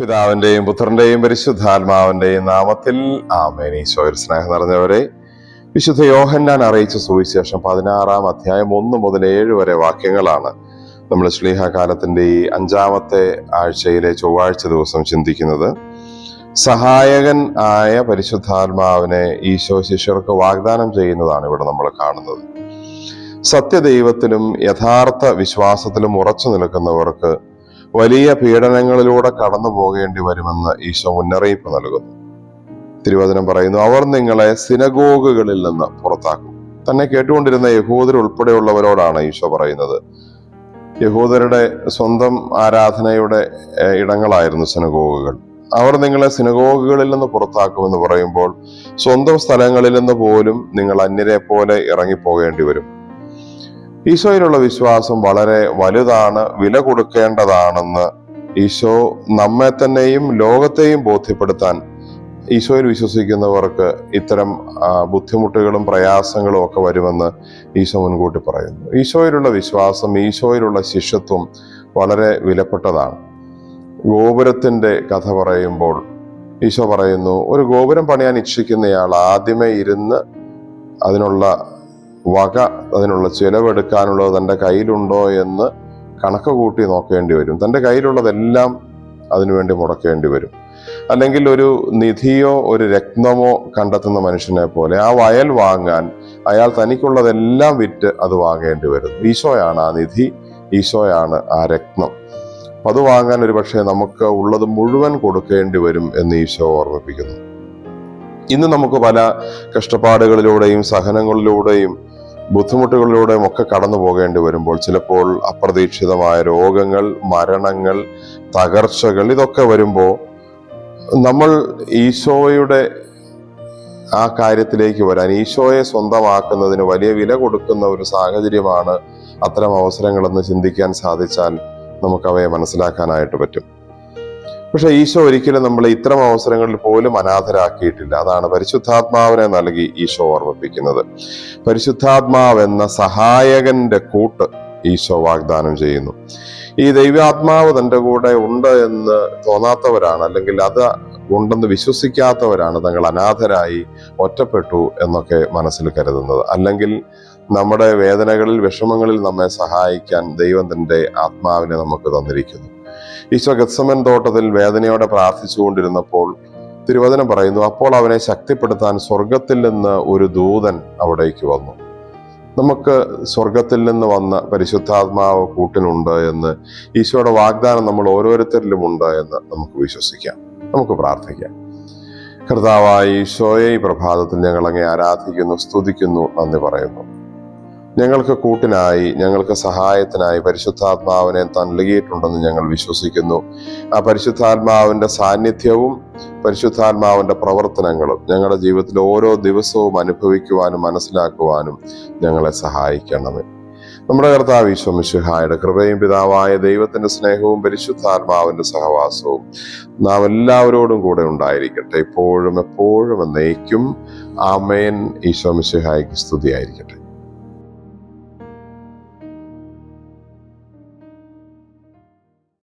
പിതാവിന്റെയും പുത്രന്റെയും പരിശുദ്ധാത്മാവിന്റെയും നാമത്തിൽ ഈശോയിൽ സ്നേഹം നിറഞ്ഞവരെ വിശുദ്ധ യോഹന്നാൻ അറിയിച്ച സുവിശേഷം പതിനാറാം അധ്യായം ഒന്ന് മുതൽ ഏഴ് വരെ വാക്യങ്ങളാണ് നമ്മൾ ശ്ലീഹകാലത്തിന്റെ ഈ അഞ്ചാമത്തെ ആഴ്ചയിലെ ചൊവ്വാഴ്ച ദിവസം ചിന്തിക്കുന്നത്. സഹായകൻ ആയ പരിശുദ്ധാത്മാവിനെ ഈശോ ശിഷ്യർക്ക് വാഗ്ദാനം ചെയ്യുന്നതാണ് ഇവിടെ നമ്മൾ കാണുന്നത്. സത്യദൈവത്തിലും യഥാർത്ഥ വിശ്വാസത്തിലും ഉറച്ചു നിൽക്കുന്നവർക്ക് വലിയ പീഡനങ്ങളിലൂടെ കടന്നു പോകേണ്ടി വരുമെന്ന് ഈശോ മുന്നറിയിപ്പ് നൽകുന്നു. തിരുവചനം പറയുന്നു അവർ നിങ്ങളെ സിനഗോഗുകളിൽ നിന്ന് പുറത്താക്കും. തന്നെ കേട്ടുകൊണ്ടിരുന്ന യഹൂദർ ഉൾപ്പെടെയുള്ളവരോടാണ് ഈശോ പറയുന്നത്. യഹൂദരുടെ സ്വന്തം ആരാധനയുടെ ഇടങ്ങളായിരുന്നു സിനഗോഗുകൾ. അവർ നിങ്ങളെ സിനഗോഗുകളിൽ നിന്ന് പുറത്താക്കുമെന്ന് പറയുമ്പോൾ സ്വന്തം സ്ഥലങ്ങളിൽ നിന്ന് പോലും നിങ്ങൾ അന്യരെ പോലെ ഇറങ്ങിപ്പോകേണ്ടി വരും. ഈശോയിലുള്ള വിശ്വാസം വളരെ വലുതാണ് വില കൊടുക്കേണ്ടതാണെന്ന് ഈശോ നമ്മെ തന്നെയും ലോകത്തെയും ബോധ്യപ്പെടുത്താൻ ഈശോയിൽ വിശ്വസിക്കുന്നവർക്ക് ഇത്തരം ബുദ്ധിമുട്ടുകളും പ്രയാസങ്ങളും ഒക്കെ വരുമെന്ന് ഈശോ മുൻകൂട്ടി പറയുന്നു. ഈശോയിലുള്ള വിശ്വാസം ഈശോയിലുള്ള ശിഷ്യത്വം വളരെ വിലപ്പെട്ടതാണ്. ഗോപുരത്തിന്റെ കഥ പറയുമ്പോൾ ഈശോ പറയുന്നു ഒരു ഗോപുരം പണിയാൻ ഇച്ഛിക്കുന്നയാൾ ആദ്യമേ ഇരുന്ന് അതിനുള്ള വക അതിനുള്ള ചിലവെടുക്കാനുള്ളത് തന്റെ കയ്യിലുണ്ടോ എന്ന് കണക്ക് കൂട്ടി നോക്കേണ്ടി വരും. തന്റെ കയ്യിലുള്ളതെല്ലാം അതിനുവേണ്ടി മുടക്കേണ്ടി വരും. അല്ലെങ്കിൽ ഒരു നിധിയോ ഒരു രത്നമോ കണ്ടെത്തുന്ന മനുഷ്യനെ പോലെ ആ വയൽ വാങ്ങാൻ അയാൾ തനിക്കുള്ളതെല്ലാം വിറ്റ് അത് വാങ്ങേണ്ടി വരും. ഈശോയാണ് ആ നിധി ഈശോയാണ് ആ രത്നം. അത് വാങ്ങാൻ ഒരു പക്ഷേ നമുക്ക് ഉള്ളത് മുഴുവൻ കൊടുക്കേണ്ടി വരും എന്ന് ഈശോ ഓർമ്മിപ്പിക്കുന്നു. ഇന്ന് നമുക്ക് പല കഷ്ടപ്പാടുകളിലൂടെയും സഹനങ്ങളിലൂടെയും ബുദ്ധിമുട്ടുകളിലൂടെയും ഒക്കെ കടന്നു പോകേണ്ടി വരുമ്പോൾ ചിലപ്പോൾ അപ്രതീക്ഷിതമായ രോഗങ്ങൾ മരണങ്ങൾ തകർച്ചകൾ ഇതൊക്കെ വരുമ്പോൾ നമ്മൾ ഈശോയുടെ ആ കാര്യത്തിലേക്ക് വരാൻ ഈശോയെ സ്വന്തമാക്കുന്നതിന് വലിയ വില കൊടുക്കുന്ന ഒരു സാഹചര്യമാണ് അത്തരം അവസരങ്ങളെന്ന് ചിന്തിക്കാൻ സാധിച്ചാൽ നമുക്കവയെ മനസ്സിലാക്കാനായിട്ട് പറ്റും. പക്ഷെ ഈശോ ഒരിക്കലും നമ്മളെ ഇത്തരം അവസരങ്ങളിൽ പോലും അനാഥരാക്കിയിട്ടില്ല. അതാണ് പരിശുദ്ധാത്മാവിനെ നൽകി ഈശോ ഓർമ്മിപ്പിക്കുന്നത്. പരിശുദ്ധാത്മാവ് എന്ന സഹായകന്റെ കൂട്ട് ഈശോ വാഗ്ദാനം ചെയ്യുന്നു. ഈ ദൈവാത്മാവ് തന്റെ കൂടെ ഉണ്ട് എന്ന് തോന്നാത്തവരാണ് അല്ലെങ്കിൽ അത് ഉണ്ടെന്ന് വിശ്വസിക്കാത്തവരാണ് തങ്ങൾ അനാഥരായി ഒറ്റപ്പെട്ടു എന്നൊക്കെ മനസ്സിൽ കരുതുന്നത്. അല്ലെങ്കിൽ നമ്മുടെ വേദനകളിൽ വിഷമങ്ങളിൽ നമ്മെ സഹായിക്കാൻ ദൈവം തന്റെ ആത്മാവിനെ നമുക്ക് തന്നിരിക്കുന്നു. ഈശോ ഗത്സമൻ തോട്ടത്തിൽ വേദനയോടെ പ്രാർത്ഥിച്ചുകൊണ്ടിരുന്നപ്പോൾ തിരുവചനം പറയുന്നു അപ്പോൾ അവനെ ശക്തിപ്പെടുത്താൻ സ്വർഗത്തിൽ നിന്ന് ഒരു ദൂതൻ അവിടേക്ക് വന്നു. നമുക്ക് സ്വർഗത്തിൽ നിന്ന് വന്ന പരിശുദ്ധാത്മാവ് കൂട്ടിനുണ്ട് എന്ന് ഈശോയുടെ വാഗ്ദാനം നമ്മൾ ഓരോരുത്തരിലും ഉണ്ട് എന്ന് നമുക്ക് വിശ്വസിക്കാം നമുക്ക് പ്രാർത്ഥിക്കാം. കർത്താവായ ഈശോയെ ഈ പ്രഭാതത്തിൽ ഞങ്ങൾ അങ്ങേ ആരാധിക്കുന്നു സ്തുതിക്കുന്നു നന്ദി പറയുന്നു. ഞങ്ങൾക്ക് കൂട്ടിനായി ഞങ്ങൾക്ക് സഹായത്തിനായി പരിശുദ്ധാത്മാവിനെ നൽകിയിട്ടുണ്ടെന്ന് ഞങ്ങൾ വിശ്വസിക്കുന്നു. ആ പരിശുദ്ധാത്മാവിന്റെ സാന്നിധ്യവും പരിശുദ്ധാത്മാവിന്റെ പ്രവർത്തനങ്ങളും ഞങ്ങളുടെ ജീവിതത്തിൽ ഓരോ ദിവസവും അനുഭവിക്കുവാനും മനസ്സിലാക്കുവാനും ഞങ്ങളെ സഹായിക്കണമേ. നമ്മുടെ കർത്താവ് ഈശ്വമിശുഹായുടെ കൃപയും പിതാവായ ദൈവത്തിന്റെ സ്നേഹവും പരിശുദ്ധാത്മാവിന്റെ സഹവാസവും നാം എല്ലാവരോടും കൂടെ ഉണ്ടായിരിക്കട്ടെ. ഇപ്പോഴും എപ്പോഴും എന്നേക്കും ആമേൻ. ഈശ്വമിശുഹായ്ക്ക് സ്തുതിയായിരിക്കട്ടെ.